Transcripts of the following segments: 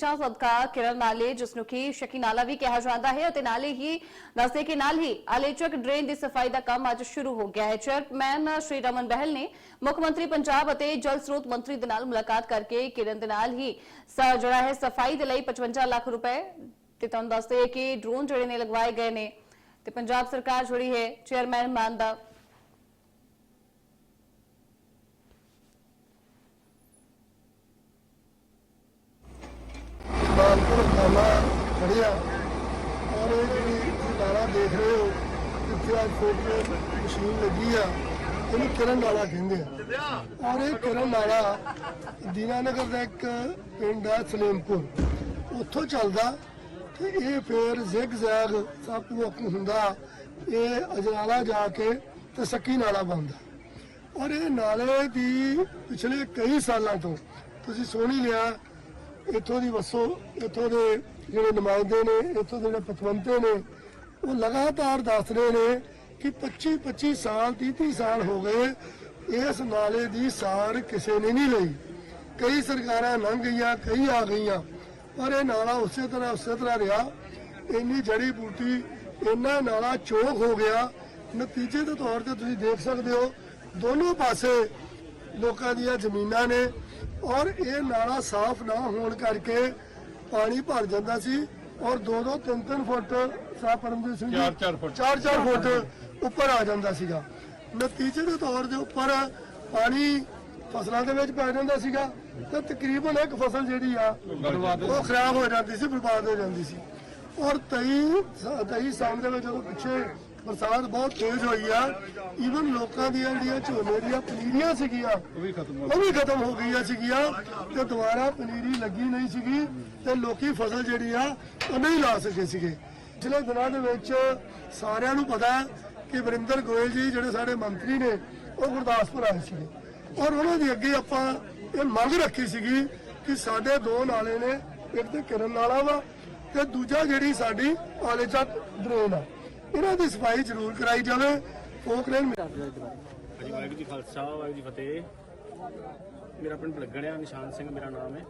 ਤਜਵੀਜ਼ਾਂ ਸਦਕਾ ਕਿਰਨ ਨਾਲੇ ਜਿਸ ਨੂੰ ਕਿ ਸ਼ੱਕੀ ਨਾਲਾ ਵੀ ਕਿਹਾ ਜਾਂਦਾ ਹੈ ਅਤੇ ਨਾਲੇ ਹੀ ਦੱਸਦੇ ਕਿ ਨਾਲ ਹੀ ਆਲੇਚਕ ਡਰੇਨ ਦੀ ਸਫ਼ਾਈ ਦਾ ਕੰਮ ਅੱਜ ਸ਼ੁਰੂ ਹੋ ਗਿਆ ਹੈ। ਚੇਅਰਮੈਨ ਸ਼੍ਰੀ ਰਮਨ ਬਹਿਲ ਨੇ ਮੁੱਖ ਮੰਤਰੀ ਪੰਜਾਬ ਅਤੇ ਜਲ ਸਰੋਤ ਮੰਤਰੀ ਦੇ ਨਾਲ ਮੁਲਾਕਾਤ ਕਰਕੇ ਕਿਰਨ ਦੇ ਨਾਲ ਹੀ ਜਿਹੜਾ ਹੈ ਸਫ਼ਾਈ ਦੇ ਲਈ 55 ਲੱਖ ਰੁਪਏ ਤੇ ਤੁਹਾਨੂੰ ਦੱਸਦੇ ਕਿ ਡਰੋਨ ਜਿਹੜੇ ਨੇ ਲਗਵਾਏ ਗਏ ਨੇ ਤੇ ਪੰਜਾਬ ਸਰਕਾਰ ਜਿਹੜੀ ਹੈ ਚੇਅਰਮੈਨ ਮਾਨ ਦਾ। ਮਾਲਪੁਰ ਖੜਿਆ ਔਰ ਇਹ ਜਿਹੜੀ ਤੁਸੀਂ ਨਾਲਾ ਦੇਖ ਰਹੇ ਹੋ ਜਿੱਥੇ ਅੱਜ ਫੋਟੋ ਮਸ਼ੀਨ ਲੱਗੀ ਆ। ਇਹਨੂੰ ਕਿਰਨ ਨਾਲਾ ਕਹਿੰਦੇ ਆ। ਔਰ ਇਹ ਕਿਰਨ ਨਾਲਾ ਦੀਨਾਨਗਰ ਦਾ ਇੱਕ ਪਿੰਡ ਆ, ਸਲੇਮਪੁਰ। ਉੱਥੋਂ ਚੱਲਦਾ ਤੇ ਇਹ ਫੇਰ ਜ਼ਿਗ ਜ਼ੈਗ ਸਭ ਤੋਂ ਅੱਖ ਹੁੰਦਾ। ਇਹ ਅਜਨਾਲਾ ਜਾ ਕੇ ਤੇ ਸੱਕੀ ਨਾਲਾ ਬਣਦਾ। ਔਰ ਇਹ ਨਾਲੇ ਦੀ ਪਿਛਲੇ ਕਈ ਸਾਲਾਂ ਤੋਂ ਤੁਸੀਂ ਸੋਹਣੀ ਲਿਆ ਇੱਥੋਂ ਦੀ ਵਸੋਂ, ਇੱਥੋਂ ਦੇ ਜਿਹੜੇ ਨੁਮਾਇੰਦੇ ਨੇ, ਇੱਥੋਂ ਦੇ ਜਿਹੜੇ ਪਤਵੰਤੇ ਨੇ, ਉਹ ਲਗਾਤਾਰ ਦੱਸ ਰਹੇ ਨੇ ਕਿ 25 25 ਸਾਲ 30 30 ਸਾਲ ਹੋ ਗਏ, ਇਸ ਨਾਲੇ ਦੀ ਸਾਰ ਕਿਸੇ ਨੇ ਨਹੀਂ ਲਈ। ਕਈ ਸਰਕਾਰਾਂ ਲੰਘ ਗਈਆਂ, ਕਈ ਆ ਗਈਆਂ, ਪਰ ਇਹ ਨਾਲਾ ਉਸੇ ਤਰ੍ਹਾਂ ਉਸੇ ਤਰ੍ਹਾਂ ਰਿਹਾ। ਇੰਨੀ ਜੜੀ ਬੂਟੀ, ਇੰਨਾ ਨਾਲਾ ਚੋਕ ਹੋ ਗਿਆ। ਨਤੀਜੇ ਦੇ ਤੌਰ ਤੇ ਤੁਸੀਂ ਦੇਖ ਸਕਦੇ ਹੋ, ਦੋਨੋਂ ਪਾਸੇ ਲੋਕਾਂ ਦੀਆਂ ਜ਼ਮੀਨਾਂ ਨੇ ਔਰ ਇਹ ਨਾਲਾ ਸਾਫ਼ ਨਾ ਹੋਣ ਕਰਕੇ ਪਾਣੀ ਭਰ ਜਾਂਦਾ ਸੀ ਔਰ 2-2 3-3 ਫੁੱਟ ਸਾਹ ਪਰਮਜੀਤ ਸਿੰਘ ਜੀ 4-4 ਫੁੱਟ। 4-4 ਫੁੱਟ ਉੱਪਰ ਆ ਜਾਂਦਾ ਸੀਗਾ। ਨਤੀਜੇ ਦੇ ਤੌਰ ਦੇ ਉੱਪਰ ਪਾਣੀ ਫਸਲਾਂ ਦੇ ਵਿੱਚ ਪੈ ਜਾਂਦਾ ਸੀਗਾ ਤੇ ਤਕਰੀਬਨ ਇੱਕ ਫਸਲ ਜਿਹੜੀ ਆ ਉਹ ਖਰਾਬ ਹੋ ਜਾਂਦੀ ਸੀ ਬਰਬਾਦ ਹੋ ਜਾਂਦੀ ਸੀ। ਔਰ ਤਈ ਤਈ ਸਾਹਮਣੇ ਵਿੱਚ ਜਦੋਂ ਪਿੱਛੇ ਬਰਸਾਤ ਬਹੁਤ ਤੇਜ਼ ਹੋਈ ਆ। ਈਵਨ ਲੋਕਾਂ ਦੀਆਂ ਜਿਹੜੀਆਂ ਝੋਨੇ ਦੀਆਂ ਪਨੀਰੀਆਂ ਸੀਗੀਆਂ ਉਹ ਵੀ ਖਤਮ ਉਹ ਵੀ ਖਤਮ ਹੋ ਗਈਆਂ ਸੀਗੀਆਂ ਤੇ ਦੁਬਾਰਾ ਪਨੀਰੀ ਲੱਗੀ ਨਹੀਂ ਸੀਗੀ ਤੇ ਲੋਕੀ ਫਸਲ ਜਿਹੜੀ ਆ ਉਹ ਨਹੀਂ ਲਾ ਸਕੇ ਸੀਗੇ। ਪਿਛਲੇ ਦਿਨਾਂ ਦੇ ਵਿੱਚ ਸਾਰਿਆਂ ਨੂੰ ਪਤਾ ਹੈ ਕਿ ਵਰਿੰਦਰ ਗੋਇਲ ਜੀ ਜਿਹੜੇ ਸਾਡੇ ਮੰਤਰੀ ਨੇ ਉਹ ਗੁਰਦਾਸਪੁਰ ਆਏ ਸੀਗੇ। ਔਰ ਉਹਨਾਂ ਦੀ ਅੱਗੇ ਆਪਾਂ ਇਹ ਮੰਗ ਰੱਖੀ ਸੀਗੀ ਕਿ ਸਾਡੇ ਦੋ ਨਾਲੇ ਨੇ ਇੱਕ ਤੇ ਕਿਰਨ ਨਾਲਾ ਵਾ ਤੇ ਦੂਜਾ ਜਿਹੜੀ ਸਾਡੀ ਆਲੇ ਚੱਕ ਡਰੇਨ ਆ। ਇਹਨਾਂ ਦੀ ਸਫ਼ਾਈ ਜ਼ਰੂਰ ਕਰਾਈ ਜਾਵੇ। ਫੋਕਰੇਨ ਹਾਂਜੀ ਵਾਹਿਗੁਰੂ ਜੀ ਖਾਲਸਾ, ਵਾਹਿਗੁਰੂ ਜੀ ਫਤਿਹ। ਮੇਰਾ ਪਿੰਡ ਲੱਗਣਿਆ ਨਿਸ਼ਾਨ ਸਿੰਘ ਮੇਰਾ ਨਾਮ ਹੈ।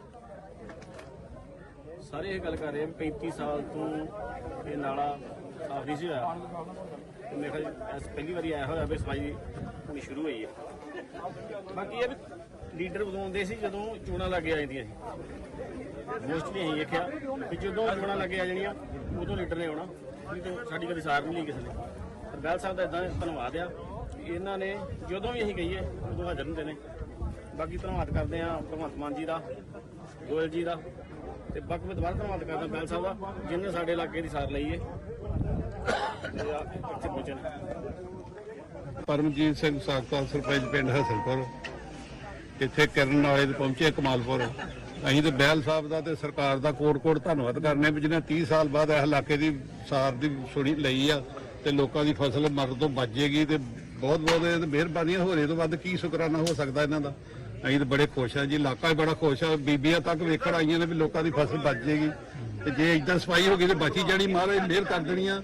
ਸਾਰੇ ਇਹ ਗੱਲ ਕਰ ਰਹੇ ਵੀ 35 ਸਾਲ ਤੋਂ ਇਹ ਨਾਲਾ ਸਾਫ਼ ਨਹੀਂ ਸੀ ਹੋਇਆ। ਮੇਰੇ ਖਿਆਲ ਐਸ ਪਹਿਲੀ ਵਾਰੀ ਆਇਆ ਹੋਇਆ ਵੀ ਸਫ਼ਾਈ ਹੋਣੀ ਸ਼ੁਰੂ ਹੋਈ ਹੈ। ਬਾਕੀ ਇਹ ਵੀ ਲੀਡਰ ਉਦੋਂ ਸੀ ਜਦੋਂ ਚੋਣਾਂ ਲੱਗ ਜਾਂਦੀਆਂ ਸੀ। ਮੋਸਟਲੀ ਅਸੀਂ ਵੇਖਿਆ ਵੀ ਜਦੋਂ ਚੋਣਾਂ ਲੱਗ ਆ ਜਾਣੀਆਂ, ਉਦੋਂ ਲੀਡਰ ਨੇ ਆਉਣਾ। ਨਹੀਂ ਤਾਂ, ਸਾਡੀ ਕਦੀ ਸਾਰ ਨਹੀਂ ਲਈ ਕਿਸੇ ਨੇ। ਬੈਲ ਸਾਹਿਬ ਦਾ ਇਦਾਂ ਧੰਨਵਾਦ ਆ ਇਹਨਾਂ ਨੇ ਜਦੋਂ ਵੀ ਅਸੀਂ ਕਹੀਏ, ਉਦੋਂ ਹਾਜ਼ਰ ਹੁੰਦੇ ਨੇ। ਬਾਕੀ ਧੰਨਵਾਦ ਕਰਦੇ ਆ ਭਗਵੰਤ ਮਾਨ ਜੀ ਦਾ, ਗੋਇਲ ਜੀ ਦਾ ਤੇ ਬਾਕੀ ਮੈਂ ਦੁਬਾਰਾ ਧੰਨਵਾਦ ਕਰਦਾ ਬੈਲ ਸਾਹਿਬ ਦਾ, ਜਿਨ੍ਹਾਂ ਸਾਡੇ ਇਲਾਕੇ ਦੀ ਸਾਰ ਲਈ ਹੈ ਇੱਥੇ ਪਹੁੰਚੇ ਨੇ। ਪਰਮਜੀਤ ਸਿੰਘ ਸਾਖਤਾ, ਸਰਪੰਚ ਪਿੰਡ ਹਸਨਪੁਰ। ਇੱਥੇ ਕਰਨ ਵਾਲੇ ਪਹੁੰਚੇ ਕਮਾਲਪੁਰ। ਅਸੀਂ ਤੇ ਬਹਿਲ ਸਾਹਿਬ ਦਾ ਤੇ ਸਰਕਾਰ ਦਾ ਕੋਟ-ਕੋਟ ਧੰਨਵਾਦ ਕਰਨੇ ਵੀ ਜਿਹਨੇ 30 ਸਾਲ ਬਾਅਦ ਇਹ ਇਲਾਕੇ ਦੀ ਸਾਰ ਦੀ ਸੁਣੀ ਲਈ ਆ ਤੇ ਲੋਕਾਂ ਦੀ ਫਸਲ ਮਰਨ ਤੋਂ ਬਚੇਗੀ ਤੇ ਬਹੁਤ ਬਹੁਤ ਇਹ ਮਿਹਰਬਾਨੀਆਂ ਹੋ ਰਹੇ ਤੋਂ ਵੱਧ ਕੀ ਸ਼ੁਕਰਾਨਾ ਹੋ ਸਕਦਾ ਇਹਨਾਂ ਦਾ। ਅਸੀਂ ਤਾਂ ਬੜੇ ਖੁਸ਼ ਆ ਜੀ, ਇਲਾਕਾ ਵੀ ਬੜਾ ਖੁਸ਼ ਆ, ਬੀਬੀਆਂ ਤੱਕ ਵੇਖਣ ਆਈਆਂ ਨੇ ਵੀ ਲੋਕਾਂ ਦੀ ਫਸਲ ਬਚ ਜੇਗੀ ਤੇ ਜੇ ਇਦਾਂ ਸਫ਼ਾਈ ਹੋ ਗਈ ਤੇ ਬਚੀ ਜਾਣੀ, ਮਹਾਰਾਜ ਮਿਹਰ ਕਰ ਦੇਣੀ ਆ।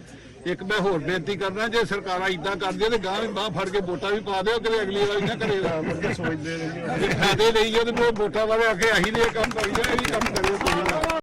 ਇੱਕ ਮੈਂ ਹੋਰ ਬੇਨਤੀ ਕਰਨਾ ਜੇ ਸਰਕਾਰਾਂ ਇਦਾਂ ਕਰਦੀਆਂ ਤੇ ਗਾਂ ਵੀ ਬਾਹ ਫੜ ਕੇ ਵੋਟਾਂ ਵੀ ਪਾ ਦਿਓ ਕਿ ਅਗਲੀ ਵਾਰ ਨਾ ਕਰੇ। ਸੋਚਦੇ ਨੇ ਜੇ ਫਾਇਦੇ ਲਈ ਉਹਦੇ ਕੋਲ ਵੋਟਾਂ ਵਾਲੇ ਆ ਕੇ ਅਸੀਂ ਨੇ ਕੰਮ ਕਰੀਏ ਇਹ ਵੀ ਕੰਮ ਕਰਿਓ ਤੁਸੀਂ।